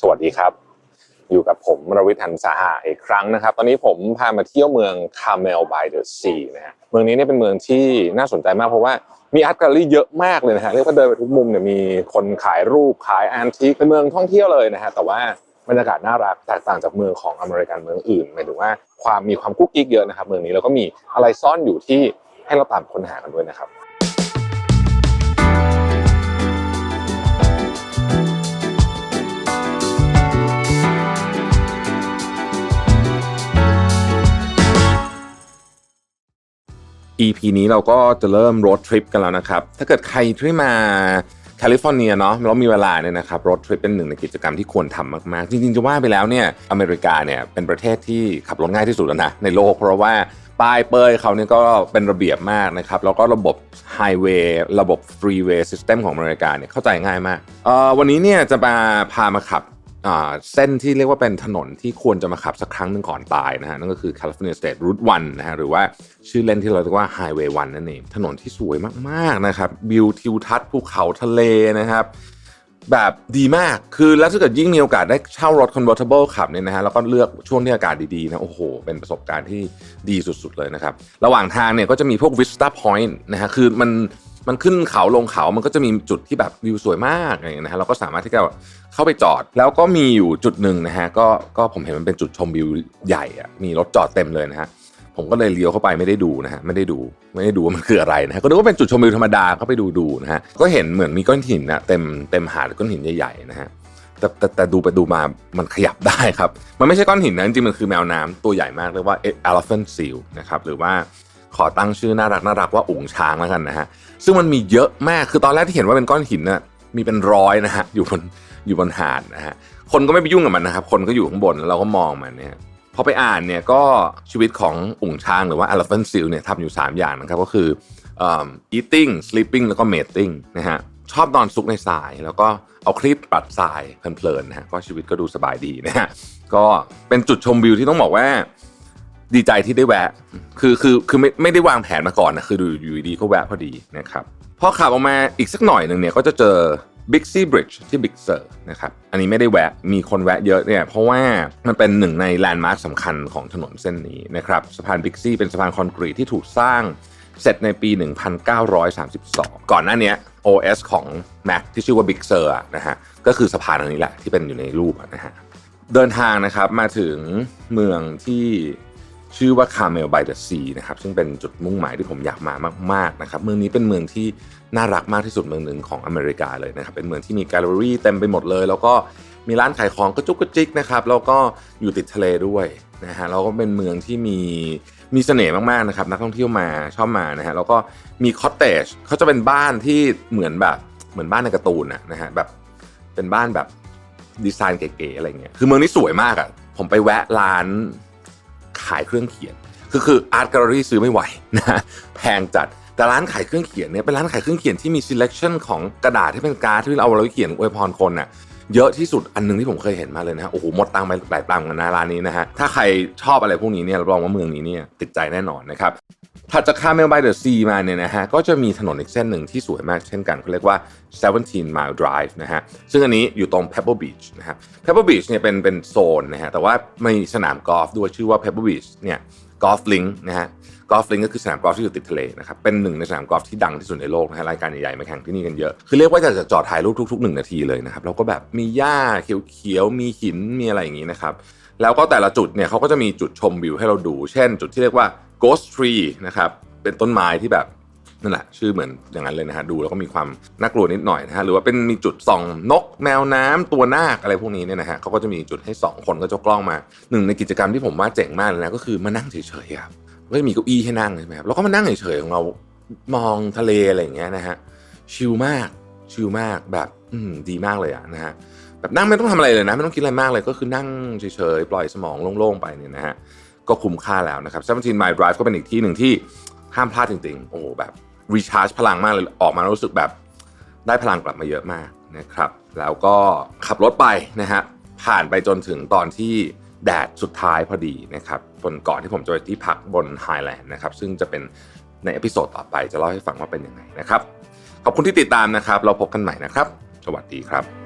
สวัสดีครับ อยู่กับผมรวิทันสาหะอีกครั้งนะครับ ตอนนี้ผมพามาเที่ยวเมืองคาเมลบายเดอะซีนะฮะเมืองนี้เนี่ยเป็นเมืองที่น่าสนใจมากเพราะว่ามีอาร์ตแกลเลอรี่เยอะมากเลยนะฮะเรียกว่าเดินไปทุกมุมเนี่ยมีคนขายรูปขายแอนทิคเป็นเมืองท่องเที่ยวเลยนะฮะแต่ว่าบรรยากาศน่ารักแตกต่างจากเมืองของอเมริกันเมืองอื่นหมายถึงว่าความมีความกุ๊กกิ๊กเยอะนะครับเมืองนี้แล้วก็มีอะไรซ่อนอยู่ที่ให้เราตามค้นหากันด้วยนะครับ EP นี้เราก็จะเริ่มรถทริปกันแล้วนะครับ ถ้าเกิดใครที่มาแคลิฟอร์เนียเนาะแล้วมีเวลาเนี่ยนะครับรถทริปเป็นหนึ่งในกิจกรรมที่ควรทำมากๆ จริงๆ จะว่าไปแล้วเนี่ยอเมริกาเนี่ยเป็นประเทศที่ขับรถง่ายที่สุดแล้วนะในโลก เพราะว่าป้ายเปยเขาเนี่ยก็เป็นระเบียบมากนะครับแล้วก็ระบบไฮเวย์ระบบฟรีเวย์ซิสเต็มของอเมริกาเนี่ยเข้าใจง่ายมากเออวันนี้เนี่ยจะมาพามาขับ เส้นที่เรียกว่าเป็นถนนที่ควรจะมาขับสักครั้งหนึ่งก่อนตายนะฮะนั่นก็คือ California State Route 1นะฮะหรือว่าชื่อเล่นที่เราเรียกว่า Highway 1 นั่นเองถนนที่สวยมากๆนะครับวิวทิวทัศน์ภูเขาทะเลนะครับ แบบดีมากคือแล้วถ้าเกิดยิ่งมีโอกาสได้เช่ารถ convertible ขับเนี่ยนะฮะแล้วก็เลือกช่วงที่อากาศดีๆนะโอ้โห เป็นประสบการณ์ที่ดีสุดๆเลยนะครับ ระหว่างทางเนี่ยก็จะมีพวก vista point นะฮะคือมัน มันขึ้นเขาลงเขา มันก็จะมีจุดที่แบบวิวสวยมากอะไรอย่างเงี้ยนะฮะเราก็สามารถที่จะเข้าไปจอด แล้วก็มีอยู่จุดหนึ่งนะฮะก็ก็ผมเห็นมันเป็นจุดชมวิวใหญ่อะมีรถจอดเต็มเลยนะฮะผมก็เลยเลี้ยวเข้าไปไม่ได้ดูนะฮะไม่ได้ดูไม่ได้ดูว่ามันคืออะไรนะฮะก็นึกว่าเป็นจุดชมวิวธรรมดาก็ไปดูดูนะฮะก็เห็นเหมือนมีก้อนหินนะเต็มเต็มหาดก้อนหินใหญ่ๆนะฮะแต่แต่แต่ดูไปดูมามันขยับได้ครับ มันไม่ใช่ก้อนหินนะจริงๆมันคือแมวน้ำตัวใหญ่มากเรียกว่า elephant seal นะครับหรือว่า ขอตั้งชื่อน่ารักน่ารักว่าอุ๋งช้างแล้วกันนะฮะซึ่งมันมีเยอะมากคือตอนแรกที่เห็นว่าเป็นก้อนหินน่ะมีเป็นร้อยนะฮะอยู่บนอยู่บนหาดนะฮะคนก็ไม่ไปยุ่งกับมันนะครับ คนก็อยู่ข้างบนแล้วเราก็มองมันเนี่ยพอไปอ่านเนี่ยก็ชีวิตของอุ๋งช้างหรือว่า elephant seal เนี่ยทำอยู่ 3 อย่างนะครับ ก็คือ eating sleeping แล้วก็ mating นะฮะชอบนอนซุกในทราย แล้วก็เอาคลิปปัดทรายเพลินๆนะฮะก็ชีวิตก็ดูสบายดีนะฮะก็เป็นจุดชมวิวที่ต้องบอกว่า ดีใจที่ได้แวะ คือคือคือไม่ไม่ได้วางแผนมาก่อนนะคืออยู่ดีๆก็แวะพอดีนะครับพอขับออกมาอีกสักหน่อยหนึ่งเนี่ยก็จะเจอ Big Sea Bridge ที่ Big Sur นะครับอันนี้ไม่ได้แวะมีคนแวะเยอะเนี่ยเพราะว่ามันเป็นหนึ่งในแลนด์มาร์คสำคัญของถนนเส้นนี้นะครับสะพาน Big Sea เป็นสะพานคอนกรีตที่ถูกสร้างเสร็จในปี 1932 ก่อนหน้านี้ OS ของ Mac ที่ชื่อว่า Big Sur นะฮะก็คือสะพานอันนี้แหละที่เป็นอยู่ในรูปนะฮะเดินทางนะครับมาถึงเมืองที่ ชื่อว่าคาเมลบายเดอะซีนะครับซึ่งเป็นจุดมุ่งหมายที่ผมอยากมามากๆนะครับเมืองนี้เป็นเมืองที่น่ารักมากที่สุดเมืองหนึ่งของอเมริกาเลยนะครับเป็นเมืองที่มีแกลเลอรี่เต็มไปหมดเลย แล้วก็มีร้านขายของกระจุกกระจิกนะครับแล้วก็อยู่ติดทะเลด้วยนะฮะแล้วก็เป็นเมืองที่มีมีเสน่ห์มากๆนะครับนักท่องเที่ยวมาชอบมานะฮะแล้วก็มีคอตเตจเขาจะเป็นบ้านที่เหมือนแบบเหมือนบ้านในการ์ตูนนะนะฮะแบบเป็นบ้านแบบดีไซน์เก๋ๆอะไรเงี้ยคือเมืองนี้สวยมากอะ่ะผมไปแวะร้าน ขายเครื่องเขียน คือคืออาร์ตแกลเลอรี่ซื้อไม่ไหวนะฮะแพงจัดแต่ร้านขายเครื่องเขียนเนี่ยเป็นร้านขายเครื่องเขียนที่มี selection ของกระดาษที่เป็นการ์ดที่เราเอาไว้เขียนอวยพรคนน่ะเยอะที่สุดอันหนึงที่ผมเคยเห็นมาเลยนะฮะโอ้โหหมดตังไปหลายตังกันนะร้านนี้นะฮะถ้าใครชอบอะไรพวกนี้เนี่ยรับรองว่าเมืองนี้เนี่ยติดใจแน่นอนนะครับ ถัดจากคาเมลบายเดอะซีมาเนี่ยนะฮะก็จะมีถนนอีกเส้นหนึ่งที่สวยมากเช่นกันเขาเรียกว่า 17 mile drive นะฮะซึ่งอันนี้อยู่ตรง Pebble Beach นะฮะ Pebble Beach เนี่ยเป็นเป็นโซนนะฮะแต่ว่ามีสนามกอล์ฟด้วยชื่อว่า Pebble Beach เนี่ยกอล์ฟลิงนะฮะกอล์ฟลิงก็คือสนามกอล์ฟที่อยู่ติดทะเลนะครับเป็นหนึ่งในสนามกอล์ฟที่ดังที่สุดในโลกนะฮะรายการใหญ่ๆมาแข่งที่นี่กันเยอะ คือเรียกว่าจะจอดถ่ายรูปทุกๆหนึ่งนาทีเลยนะครับแล้วก็แบบมีหญ้าเขียวๆมีหินมีอะไรอย่างนี้นะครับแล้วก็แต่ละจุดเนี่ยเขาก็จะมีจุดชมวิวให้เราดู เช่น จุดที่เรียกว่า ghost tree นะครับเป็นต้นไม้ที่แบบนั่นแหละชื่อเหมือนอย่างนั้นเลยนะฮะดูแล้วก็มีความน่ากลัวนิดหน่อยนะฮะหรือว่าเป็นมีจุดส่องนกแมวน้ำตัวนาคอะไรพวกนี้เนี่ยนะฮะเขาก็จะมีจุดให้สองคนก็จะกล้องมาหนึ่งในกิจกรรมที่ผมว่าเจ๋งมากเลยนะก็คือมานั่งเฉยๆครับก็จะมีเก้าอี้ให้นั่งใช่ไหมครับแล้วก็มานั่งเฉยๆของเรามองทะเลอะไรอย่างเงี้ยนะฮะชิลมากชิลมากแบบอืมดีมากเลยอะนะฮะแบบนั่งไม่ต้องทำอะไรเลยนะ ไม่ต้องคิดอะไรมากเลยก็คือนั่งเฉยๆปล่อยสมองโล่งๆไปเนี่ยนะฮะ ก็คุ้มค่าแล้วนะครับ17 mile drive ก็เป็นอีกที่หนึ่งที่ห้ามพลาดจริงๆ โอ้โหแบบรีชาร์จพลังมากเลยออกมาแล้วรู้สึกแบบได้พลังกลับมาเยอะมากนะครับแล้วก็ขับรถไปนะฮะผ่านไปจนถึงตอนที่แดดสุดท้ายพอดีนะครับบนก่อนที่ผมจะไปที่พักบนไฮแลนด์นะครับซึ่งจะเป็นในเอพิโซดต่อไปจะเล่าให้ฟังว่าเป็นยังไงนะครับ ขอบคุณที่ติดตามนะครับ เราพบกันใหม่นะครับ สวัสดีครับ